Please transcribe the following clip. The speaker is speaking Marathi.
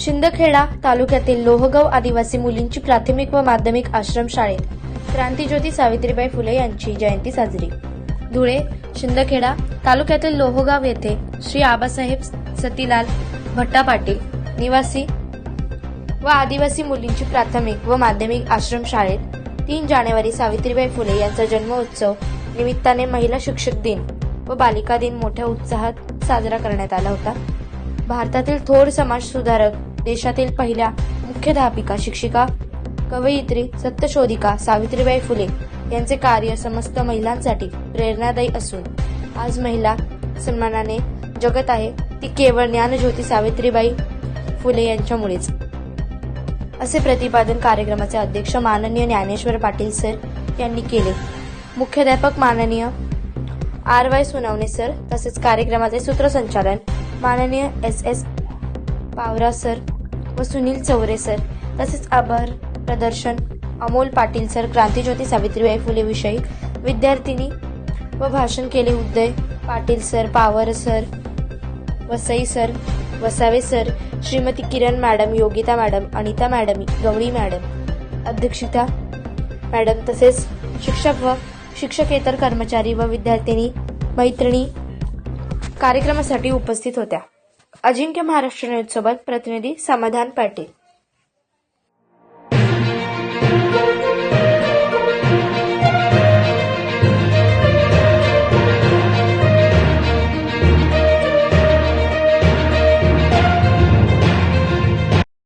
शिंदखेडा तालुक्यातील लोहगाव आदिवासी मुलींची प्राथमिक व माध्यमिक आश्रमशाळेत क्रांतीज्योती सावित्रीबाई फुले यांची जयंती साजरी. धुळे शिंदखेडा तालुक्यातील लोहगाव येथे श्री आबासाहेब सतीलाल भट्टा पाटील निवासी व आदिवासी मुलींची प्राथमिक व माध्यमिक आश्रमशाळेत तीन जानेवारी सावित्रीबाई फुले यांचा जन्मोत्सव निमित्ताने महिला शिक्षक दिन व बालिका दिन मोठ्या उत्साहात साजरा करण्यात आला होता. भारतातील थोर समाज सुधारक देशातील पहिल्या मुख्याध्यापिका शिक्षिका कवयित्री सत्यशोधिका सावित्रीबाई फुले यांचे कार्य समस्त महिलांसाठी प्रेरणादायी असून आज महिला सन्मानाने जगत आहे ती केवळ ज्ञानज्योती सावित्रीबाई फुले यांच्यामुळेच. असे प्रतिपादन कार्यक्रमाचे अध्यक्ष माननीय ज्ञानेश्वर पाटील सर यांनी केले. मुख्याध्यापक माननीय आर वाय सुनावणे सर तसेच कार्यक्रमाचे सूत्रसंचालन माननीय एस एस पावरा सर व सुनील चौरे सर तसेच आभार प्रदर्शन अमोल पाटील सर क्रांतीज्योती सावित्रीबाई फुले विषयी विद्यार्थिनी व भाषण केले Uday Patil sir Pawar sir Vasai sir Vasave sir Shrimati Kiran madam Yogita madam Anita madam Gawali madam अध्यक्षिता madam तसेच शिक्षक व शिक्षकेतर कर्मचारी व विद्यार्थिनी मैत्रिणी कार्यक्रमासाठी उपस्थित होत्या. अजिंक्य महाराष्ट्र न्यूज सोबत प्रतिनिधी समाधान पाटील.